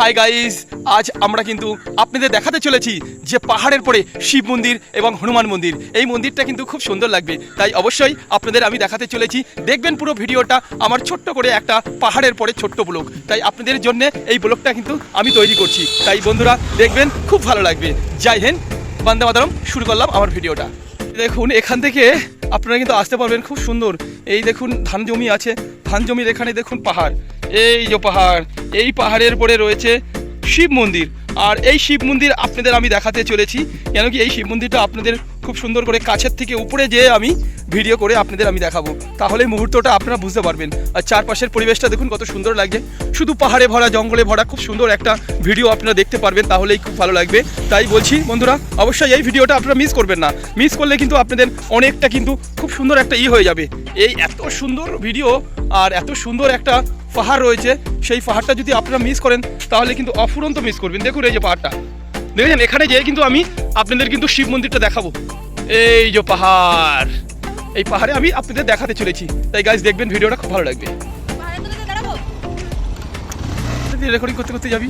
Hi guys আজ আমরা কিন্তু আপনাদের দেখাতে চলেছি যে পাহাড়ের পরে শিব মন্দির এবং হনুমান মন্দির। এই মন্দিরটা কিন্তু খুব সুন্দর লাগবে। তাই অবশ্যই আপনাদের আমি দেখাতে চলেছি। দেখবেন পুরো ভিডিওটা আমার ছোট্ট করে একটা পাহাড়ের পরে ছোট্ট ব্লগ। তাই আপনাদের জন্য এই ব্লগটা কিন্তু আমি তৈরি করছি। তাই বন্ধুরা, দেখবেন খুব ভালো লাগবে। জয় হিন্দ, বন্দে মাতরম। শুরু করলাম আমার ভিডিওটা। দেখুন, এখান থেকে আপনারা কিন্তু আসতে পারবেন। খুব সুন্দর। এই দেখুন ধান জমি আছে। ধান জমির এখানে দেখুন পাহাড়। এই যে পাহাড়, এই পাহাড়ের পরে রয়েছে শিব মন্দির। আর এই শিব মন্দির আপনাদের আমি দেখাতে চলেছি। কেন কি এই শিব মন্দিরটা আপনাদের খুব সুন্দর করে কাছের থেকে উপরে যেয়ে আমি ভিডিও করে আপনাদের আমি দেখাবো। তাহলে মুহূর্তটা আপনারা বুঝতে পারবেন। আর চারপাশের পরিবেশটা দেখুন কত সুন্দর লাগছে। শুধু পাহাড়ে ভরা, জঙ্গলে ভরা খুব সুন্দর একটা ভিডিও আপনারা দেখতে পারবেন, তাহলেই খুব ভালো লাগবে। তাই বলছি, বন্ধুরা, অবশ্যই এই ভিডিওটা আপনারা মিস করবেন না। মিস করলে কিন্তু আপনাদের অনেকটা কিন্তু খুব সুন্দর একটা ই হয়ে যাবে। এই এত সুন্দর ভিডিও আর এত সুন্দর একটা পাহাড় রয়েছে, সেই পাহাড়টা যদি আপনারা মিস করেন, তাহলে কিন্তু অফুরন্ত মিস করবেন। দেখুন এই যে পাহাড়টা। দেখেছেন এখানে যেয়ে কিন্তু আমি আপনাদের কিন্তু শিব মন্দিরটা দেখাবো। এই যে পাহাড় এই পাহাড়ে আমি আপনাদের দেখাতে চলেছি। তাই গাছ দেখবেন ভিডিওটা খুব ভালো লাগবে। রেকর্ডিং করতে করতে যাবি?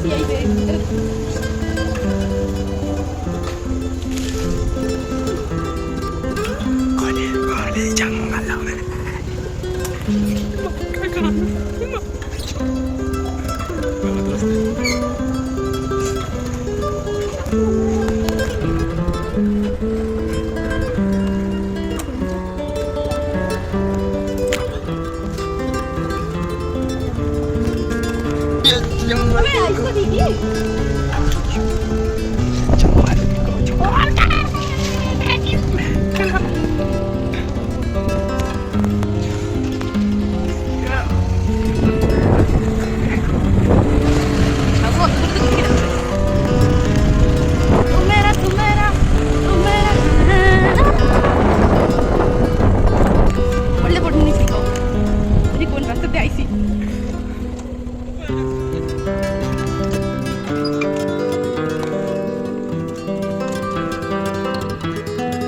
দে আমরা আসতে go.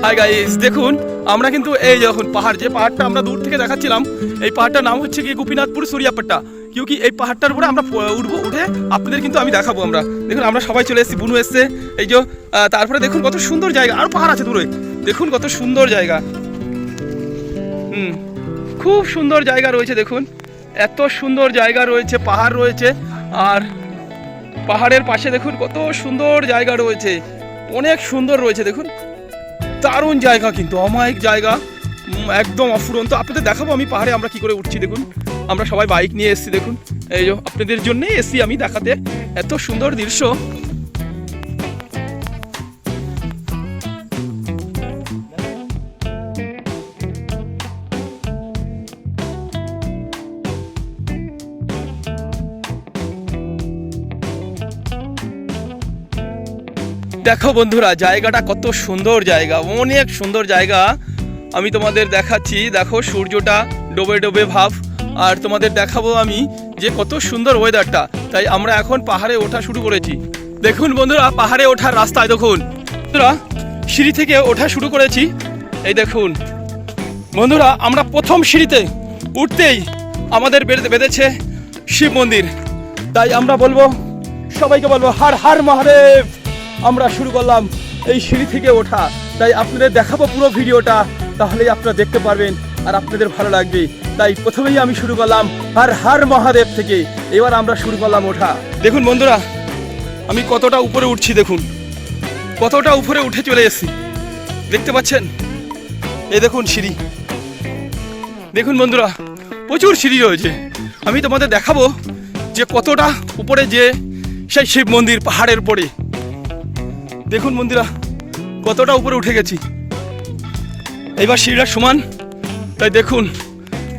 হাই গাইস দেখুন, আমরা কিন্তু এই যখন পাহাড়, যে পাহাড়টা আমরা দূর থেকে দেখাচ্ছিলাম, এই পাহাড়টার নাম হচ্ছে গোপীনাথপুর এই পাহাড়টার উপরে আমরা উঠবো? উঠে আপনাদের কিন্তু আমি দেখাবো আমরা। দেখুন, আমরা সবাই চলে এসেছি, বুনু এসছে, এই যে তারপরে দেখুন কত সুন্দর জায়গা, আর পাহাড় আছে দূরে। দেখুন কত সুন্দর জায়গা। হুম, খুব সুন্দর জায়গা রয়েছে, দেখুন। এত সুন্দর জায়গা রয়েছে, পাহাড় রয়েছে, আর পাহাড়ের পাশে দেখুন কত সুন্দর জায়গা রয়েছে। অনেক সুন্দর রয়েছে, দেখুন। দারুণ জায়গা কিন্তু, অমায়িক জায়গা। একদম অফুরন্ত। আপনাদের দেখাবো আমি পাহাড়ে আমরা কি করে উঠছি, দেখুন। আমরা সবাই বাইক নিয়ে এসছি, দেখুন। এই আপনাদের জন্যই এসি আমি দেখাতে। এত সুন্দর দৃশ্য। দেখো বন্ধুরা, জায়গাটা কত সুন্দর জায়গা, অনেক সুন্দর জায়গা। আমি তোমাদের দেখাচ্ছি, দেখো সূর্যটা, ডোবে ডোবে ভাব। আর তোমাদের দেখাবো আমি যে কত সুন্দর ওয়েদারটা তাই আমরা এখন পাহাড়ে ওঠা শুরু করেছি। দেখুন বন্ধুরা, পাহাড়ে ওঠার রাস্তায় দেখুন। বন্ধুরা, সিঁড়ি থেকে ওঠা শুরু করেছি। এই দেখুন। বন্ধুরা, আমরা প্রথম সিঁড়িতে উঠতেই আমাদের বেঁধে- বেঁধেছে শিব মন্দির। তাই আমরা বলব, সবাইকে বলব, হার হার মহাদেব! আমরা শুরু করলাম এই সিঁড়ি থেকে ওঠা। তাই আপনাদের দেখাবো পুরো ভিডিওটা, তাহলেই আপনারা দেখতে পারবেন আর আপনাদের ভালো লাগবে। তাই প্রথমেই আমি শুরু করলাম আর হার মহাদেব থেকে। এবার আমরা শুরু করলাম ওঠা। দেখুন বন্ধুরা, আমি কতটা উপরে উঠছি দেখুন। কতটা উপরে উঠে চলে এসেছি। দেখতে পাচ্ছেন? এই দেখুন সিঁড়ি। দেখুন বন্ধুরা, প্রচুর সিঁড়ি রয়েছে। আমি তোমাদের দেখাবো যে কতটা উপরে যে সেই শিব মন্দির পাহাড়ের উপরে। দেখুন বন্ধুরা কতটা উপরে উঠে গেছি। এইবার সিঁড়িটা সমান, তাই দেখুন,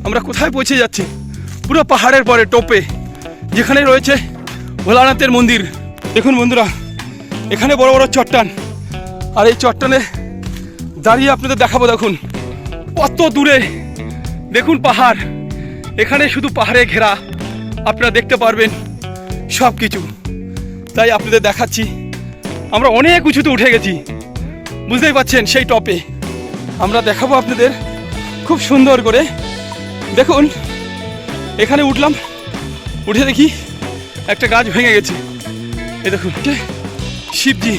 আমরা কোথায় পৌঁছে যাচ্ছি। পুরো পাহাড়ের পরে, টোপে, যেখানে রয়েছে ভোলানাথের মন্দির। দেখুন বন্ধুরা, এখানে বড় বড় চট্টান। আর এই চট্টানে দাঁড়িয়ে আপনাদের দেখাবো, দেখুন, কত দূরে। দেখুন পাহাড়, এখানে শুধু পাহাড়ে ঘেরা, আপনারা দেখতে পারবেন সব কিছু তাই আপনাদের দেখাচ্ছি আমরা অনেক উঁচুতে উঠে গেছি। বুঝতেই পাচ্ছেন সেই টপে। আমরা দেখাবো আপনাদের খুব সুন্দর করে। দেখুন, এখানে উঠলাম, উঠে দেখি একটা গাছ ভেঙে গেছে। এ দেখুন শিবজি,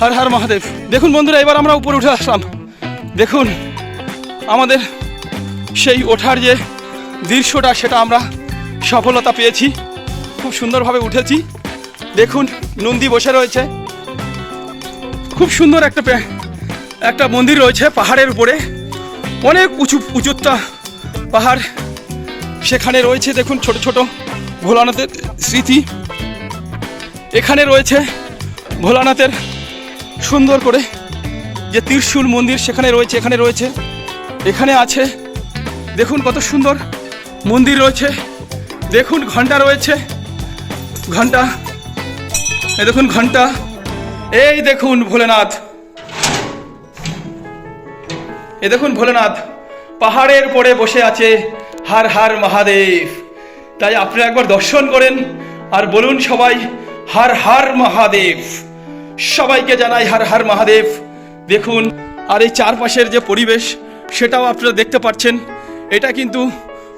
হর হর মহাদেব। দেখুন বন্ধুরা, এবার আমরা উপরে উঠে আসলাম। দেখুন, আমাদের সেই ওঠার যে দৃশ্যটা, সেটা আমরা সফলতা পেয়েছি। খুব সুন্দরভাবে উঠেছি। দেখুন, নন্দী বসে রয়েছে। খুব সুন্দর একটা একটা মন্দির রয়েছে পাহাড়ের উপরে। অনেক উঁচু উঁচুটা পাহাড় সেখানে রয়েছে, দেখুন ছোট ছোট ভোলানাথের স্মৃতি। এখানে রয়েছে ভোলানাথের সুন্দর করে যে ত্রিশূল মন্দির সেখানে রয়েছে, এখানে রয়েছে। এখানে আছে, দেখুন কত সুন্দর মন্দির রয়েছে। দেখুন ঘণ্টা রয়েছে, ঘণ্টা। দেখুন ঘণ্টা। এই দেখুন ভোলেনাথ। এ দেখুন ভোলেনাথ, পাহাড়ের পরে বসে আছে হার হার মহাদেব। তাই আপনি একবার দর্শন করেন আর বলুন সবাই হার হার মহাদেব। সবাইকে জানাই হার হার মহাদেব। দেখুন, আর এই চারপাশের যে পরিবেশ, সেটাও আপনারা দেখতে পাচ্ছেন। এটা কিন্তু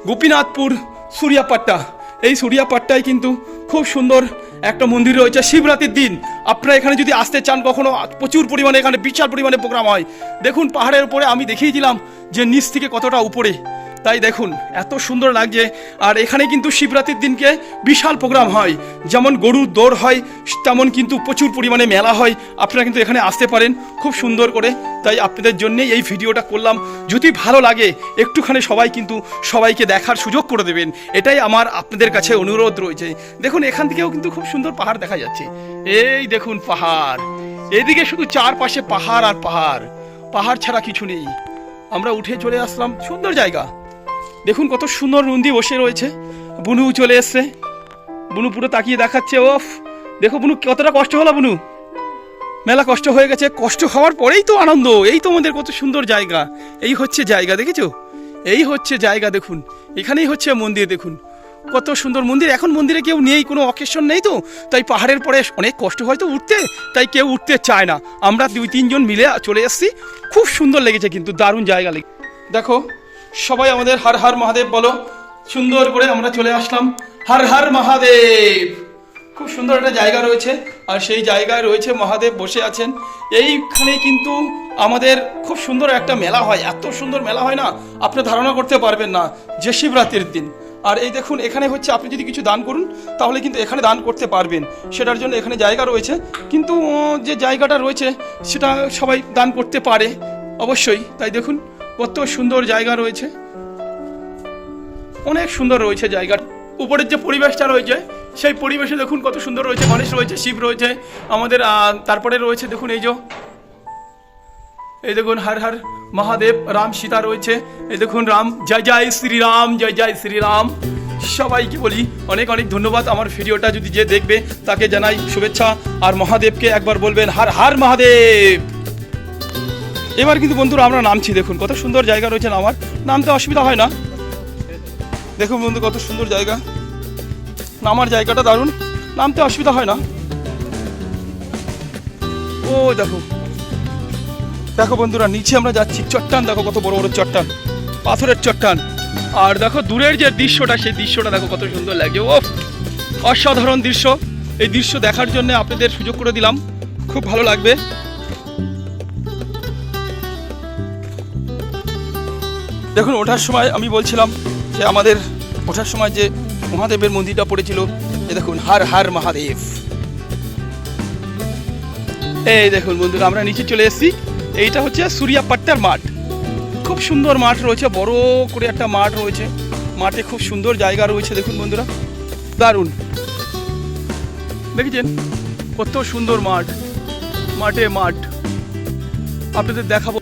গোপীনাথপুর সূর্যাপাট্টা। এই সূর্যাপাট্টায় কিন্তু খুব সুন্দর একটা মন্দির রয়েছে, শিবরাত্রির দিন। আপনারা এখানে যদি আসতে চান, কখনো প্রচুর পরিমাণে এখানে বিশাল পরিমাণে প্রোগ্রাম হয়। দেখুন, পাহাড়ের উপরে আমি দেখিয়েছিলাম যে নিচ থেকে কতটা উপরে। তাই দেখুন, এত সুন্দর লাগছে। আর এখানে কিন্তু শিবরাত্রির দিনকে বিশাল প্রোগ্রাম হয়। যেমন গরুর দৌড় হয়, তেমন কিন্তু প্রচুর পরিমাণে মেলা হয়। আপনারা কিন্তু এখানে আসতে পারেন, খুব সুন্দর করে। তাই আপনাদের জন্যে এই ভিডিওটা করলাম। যদি ভালো লাগে, একটুখানি সবাই কিন্তু সবাইকে দেখার সুযোগ করে দেবেন। এটাই আমার আপনাদের কাছে অনুরোধ রয়েছে। দেখুন, এখান থেকেও কিন্তু খুব সুন্দর পাহাড় দেখা যাচ্ছে। এই দেখুন পাহাড়। এদিকে শুধু চারপাশে পাহাড় আর পাহাড়। পাহাড় ছাড়া কিছু নেই। আমরা উঠে চলে আসলাম সুন্দর জায়গা। দেখুন কত সুন্দর নন্দী বসে রয়েছে। বুনু চলে এসছে। বুনু পুরো তাকিয়ে দেখাচ্ছে, ওফ! দেখো বুনু, কতটা কষ্ট হলো বুনু। মেলা কষ্ট হয়ে গেছে, কষ্ট হওয়ার পরেই তো আনন্দ। এই তো আমাদের কত সুন্দর জায়গা। এই হচ্ছে জায়গা, দেখেছ? এই হচ্ছে জায়গা, দেখুন। এখানেই হচ্ছে মন্দির, দেখুন। কত সুন্দর মন্দির। এখন মন্দিরে কেউ নেই, কোনো অকেশন নেই তো। তাই পাহাড়ের পরে অনেক কষ্ট হয় তো উঠতে। তাই কেউ উঠতে চায় না। আমরা দুই তিনজন মিলে চলে এসেছি। খুব সুন্দর লেগেছে কিন্তু, দারুণ জায়গা লেগে দেখো সবাই আমাদের হর হর মহাদেব বলো। সুন্দর করে আমরা চলে আসলাম। হর হর মহাদেব। খুব সুন্দর একটা জায়গা রয়েছে। আর সেই জায়গায় রয়েছে মহাদেব বসে আছেন। এইখানে কিন্তু আমাদের খুব সুন্দর একটা মেলা হয়। এত সুন্দর মেলা হয় না, আপনি ধারণা করতে পারবেন না যে শিবরাত্রির দিন। আর এই দেখুন, এখানে হচ্ছে আপনি যদি কিছু দান করুন, তাহলে কিন্তু এখানে দান করতে পারবেন। সেটার জন্য এখানে জায়গা রয়েছে। কিন্তু যে জায়গাটা রয়েছে, সেটা সবাই দান করতে পারে। অবশ্যই। তাই দেখুন কত সুন্দর জায়গা রয়েছে। অনেক সুন্দর রয়েছে জায়গা। উপরের যে পরিবেশটা রয়েছে, সেই পরিবেশে দেখুন কত সুন্দর রয়েছে। গণেশ রয়েছে, শিব রয়েছে, আমাদের তারপরে রয়েছে দেখুন এই যে, এই দেখুন হর হর মহাদেব, রাম সীতা রয়েছে। এই দেখুন রাম, জয় জয় শ্রীরাম, জয় জয় শ্রীরাম। সবাইকে বলি অনেক অনেক ধন্যবাদ আমার ভিডিওটা। যদি যে দেখবে, তাকে জানাই শুভেচ্ছা। আর মহাদেবকে একবার বলবেন, হার হার মহাদেব। এবার কিন্তু বন্ধুরা আমরা নামছি, দেখুন কত সুন্দর জায়গা রয়েছে আমার নামতে অসুবিধা হয় না। দেখুন বন্ধু কত সুন্দর জায়গা। নামার জায়গাটা দারুণ, নামতে অসুবিধা হয় না। ও, দেখো। দেখো বন্ধুরা, নিচে আমরা যাচ্ছি, চট্টান, দেখো কত বড় বড় চট্টান, পাথরের চট্টান। আর দেখো দূরের যে দৃশ্যটা, সেই দৃশ্যটা দেখো কত সুন্দর লাগছে। ও অসাধারণ দৃশ্য। এই দৃশ্য দেখার জন্য আপনাদের সুযোগ করে দিলাম। খুব ভালো লাগবে। দেখুন, ওঠার সময় আমি বলছিলাম যে আমাদের ওঠার সময় যে মহাদেবের মন্দিরটা পড়েছিল এই দেখুন, হার হার মহাদেব। এই দেখুন বন্ধুরা, আমরা নিচে চলে এসেছি। এইটা হচ্ছে সূর্যাপাট্টার মাঠ। খুব সুন্দর মাঠ রয়েছে, বড় করে একটা মাঠ রয়েছে। মাঠে খুব সুন্দর জায়গা রয়েছে, দেখুন বন্ধুরা। দারুণ। দেখেছেন? কত সুন্দর মাঠ। মাঠে মাঠ। আপনাদের দেখাবো।